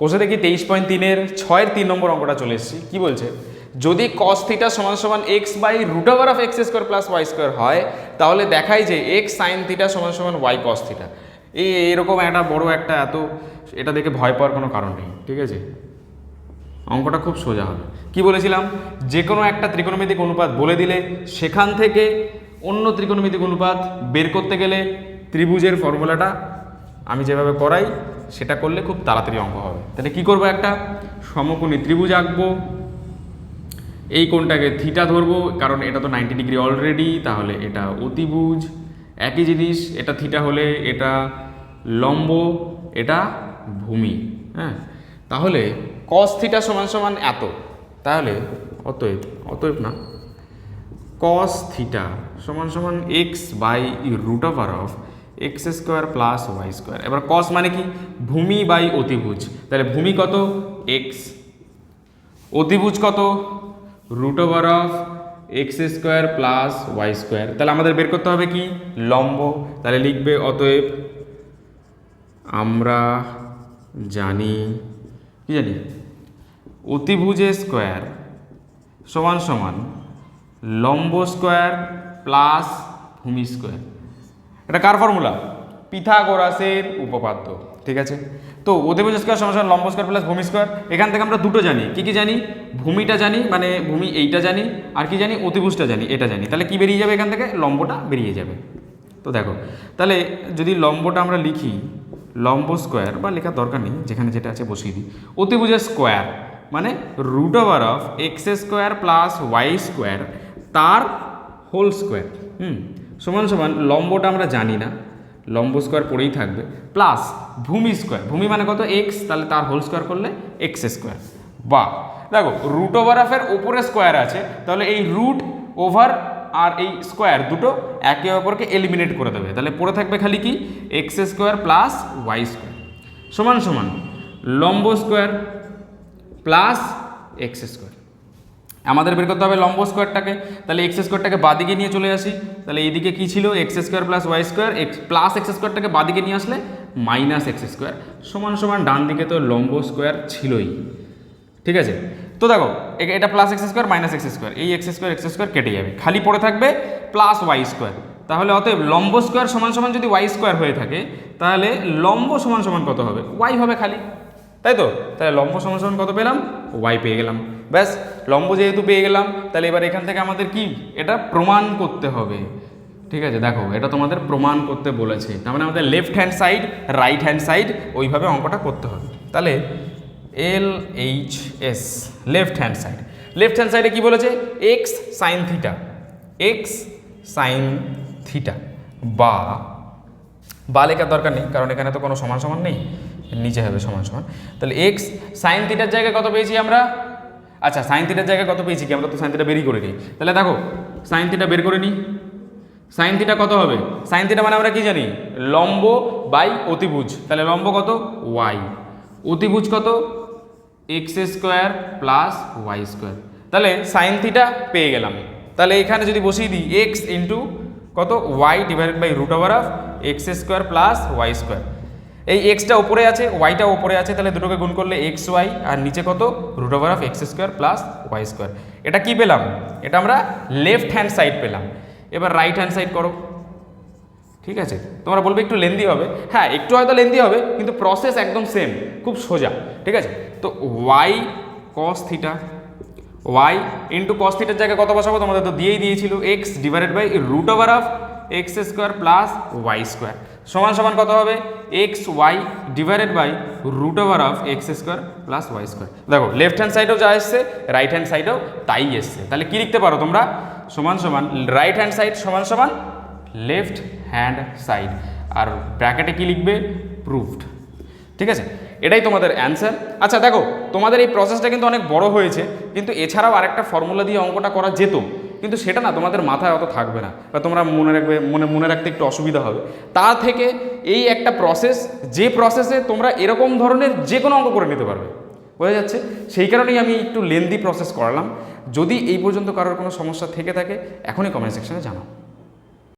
কোষে দেখি তেইশ পয়েন্ট তিনের, ছয়ের তিন নম্বর অঙ্কটা চলে এসেছি। কী বলছে? যদি কস থিটা সমান সমান x by root over of x square plus y square হয়, তাহলে দেখায় যে এক্স সাইন থিটা সমান সমান ওয়াই কস থিটা এই এরকম একটা বড় একটা এত, এটা দেখে ভয় পাওয়ার কোনো কারণ নেই, ঠিক আছে? অঙ্কটা খুব সোজা হবে। কি বলেছিলাম? যে কোনো একটা ত্রিকোণমিতিক অনুপাত বলে দিলে সেখান থেকে অন্য ত্রিকোণমিতিক অনুপাত বের করতে গেলে ত্রিভুজের ফর্মুলাটা আমি যেভাবে করাই সেটা করলে খুব তাড়াতাড়ি অঙ্ক হবে। তাহলে কি করব একটা? সমকোণী ত্রিভুজ আঁকবো। এই কোণটাকে থিটা ধরবো, কারণ এটা তো নাইনটি ডিগ্রি অলরেডি তাহলে এটা অতিভুজ। একই জিনিস, এটা থিটা হলে এটা লম্ব, এটা ভূমি হ্যাঁ? তাহলে কস থিটা সমান সমান এত। তাহলে অতএব অতএব না কস থিটা সমান সমান x by root of R of x square plus y square এবার কস মানে কি? ভূমি বাই অতিভুজ। তাহলে ভূমি কত? এক্স অতিভুজ কত? Root over of x square plus y square তাহলে আমাদের বের করতে হবে কি? লম্ব। তাহলে লিখবে অতএব আমরা জানি, কি জানি? অতিভুজে স্কোয়ার সমান সমান লম্ব স্কোয়ার প্লাস ভূমি স্কোয়ার এটা কার ফর্মুলা পিথাগোরাসের উপপাদ্য, ঠিক আছে? তো অতিভুজ স্কোয়ার সমান লম্ব স্কোয়ার প্লাস ভূমি স্কোয়ার এখান থেকে আমরা দুটো জানি। কি কি জানি? ভূমিটা জানি মানে ভূমি এইটা জানি, আর কি জানি? অতিভুজটা জানি, এটা জানি। তাহলে কি বেরিয়ে যাবে এখান থেকে? লম্বটা বেরিয়ে যাবে। তো দেখো, তাহলে যদি লম্বটা আমরা লিখি, লম্ব স্কোয়ার বা লেখার দরকার নেই, যেখানে যেটা আছে বসিয়ে দিই। অতিভুজের স্কোয়ার মানে root over of x square plus y square তার হোল স্কোয়ার হুম? সমান সমান লম্বটা আমরা জানি না। লম্ব স্কোয়ার পড়েই থাকবে। প্লাস ভূমি স্কোয়ার ভূমি মানে কত? এক্স তাহলে তার হোল স্কোয়ার করলে এক্স স্কোয়ার বা দেখো রুট ওভার অফের ওপরে স্কোয়ার আছে। তাহলে এই রুট ওভার আর এই স্কোয়ার দুটো একে অপরকে এলিমিনেট করে দেবে। তাহলে পড়ে থাকবে খালি কি? X square plus y square সমান সমান লম্ব স্কোয়ার প্লাস এক্স স্কোয়ার আমাদের বের করতে হবে লম্ব স্কোয়ারটাকে তাহলে এক্স স্কোয়ারটাকে বাদিকে নিয়ে চলে আসি। তাহলে এইদিকে কী ছিল? X square plus y square x plus x স্কোয়ারটাকে বাদিকে নিয়ে আসলে মাইনাস এক্স স্কোয়ার সমান সমান ডান দিকে তো লম্ব স্কোয়ার ছিলই। ঠিক আছে? তো দেখো এটা plus x square minus x square এই এক্স স্কোয়ার এক্স স্কোয়ার কেটে যাবে। খালি পড়ে থাকবে প্লাস ওয়াই স্কোয়ার তাহলে অতএব লম্ব স্কোয়ার সমান সমান যদি ওয়াই স্কোয়ার হয়ে থাকে, তাহলে লম্ব সমান সমান কত হবে? ওয়াই হবে খালি। তাই তো? তাহলে লম্ব সমান কত পেলাম? ওয়াই পেয়ে গেলাম। ব্যাস, লম্ব যেহেতু পেয়ে গেলাম, তাহলে এবার এখান থেকে আমাদের কি? এটা প্রমাণ করতে হবে। ঠিক আছে, দেখো, এটা তোমাদের প্রমাণ করতে বলেছে। তার মানে আমাদের left hand side right hand side ওইভাবে অঙ্কটা করতে হবে। তাহলে L H S left hand side left hand সাইডে কি বলেছে? X sine theta x sine theta বা বা লেখার দরকার নেই, কারণ এখানে তো কোনো সমান সমান নেই, নিচে হবে সমান সমান। তাহলে এক্স সাইন থিটার জায়গায় কত পেয়েছি আমরা? আচ্ছা সাইন থিটার জায়গায় কত পেয়েছি কি? আমরা তো সাইন থিটা বেরই করে নিই তাহলে দেখো সাইন থিটা বের করে নিই সাইন থিটা কত হবে? সাইন থিটা মানে আমরা কি জানি? লম্ব বাই অতিভুজ। তাহলে লম্ব কত? ওয়াই অতিভুজ কত? X square plus y square তাহলে সাইন থিটা পেয়ে গেলাম। তাহলে এখানে যদি বসিয়ে দিই এক্স ইন্টু কত? Y divided by root over of x square plus y square এই এক্সটা উপরে আছে ওয়াইটা উপরে আছে, তাহলে দুটোকে গুণ করলে এক্স ওয়াই আর নিচে কত? Root over of x square plus y square এটা কি পেলাম? এটা আমরা লেফট হ্যান্ড সাইড পেলাম। এবার রাইট হ্যান্ড সাইড করো। ঠিক আছে? তোমরা বলবে একটু লেন্দি হবে। হ্যাঁ একটু হয়তো লেন্দি হবে, কিন্তু প্রসেস একদম সেম খুব সোজা। ঠিক আছে? তো y cos theta y into cos জায়গায় কত বসাবো? তোমাদের তো দিয়েই দিয়েছিল x divided by root over of x square plus y square সমান সমান কত হবে? X y divided by root over of x square plus y square দেখো লেফট হ্যান্ড সাইডেও যা এসছে রাইট হ্যান্ড সাইডেও তাই এসছে। তাহলে কী লিখতে পারো তোমরা? সমান সমান রাইট হ্যান্ড সাইড সমান সমান লেফট হ্যান্ড সাইড আর ব্র্যাকেটে কী লিখবে? প্রুভড ঠিক আছে? এটাই তোমাদের অ্যান্সার আচ্ছা দেখো, তোমাদের এই প্রসেসটা কিন্তু অনেক বড় হয়েছে, কিন্তু এছাড়াও আরেকটা ফর্মুলা দিয়ে অঙ্কটা করা যেত, কিন্তু সেটা না, তোমাদের মাথায় অত থাকবে না, বা তোমরা মনে রাখবে, মনে মনে রাখতে একটু অসুবিধা হবে। তা থেকে এই একটা প্রসেস যে প্রসেসে তোমরা এরকম ধরনের যে কোনো অঙ্ক করে নিতে পারবে, বোঝা যাচ্ছে? সেই কারণেই আমি একটু লেন্দি প্রসেস করালাম। যদি এই পর্যন্ত কারোর কোনো সমস্যা থেকে থাকে, এখনই কমেন্ট সেকশনে জানাও।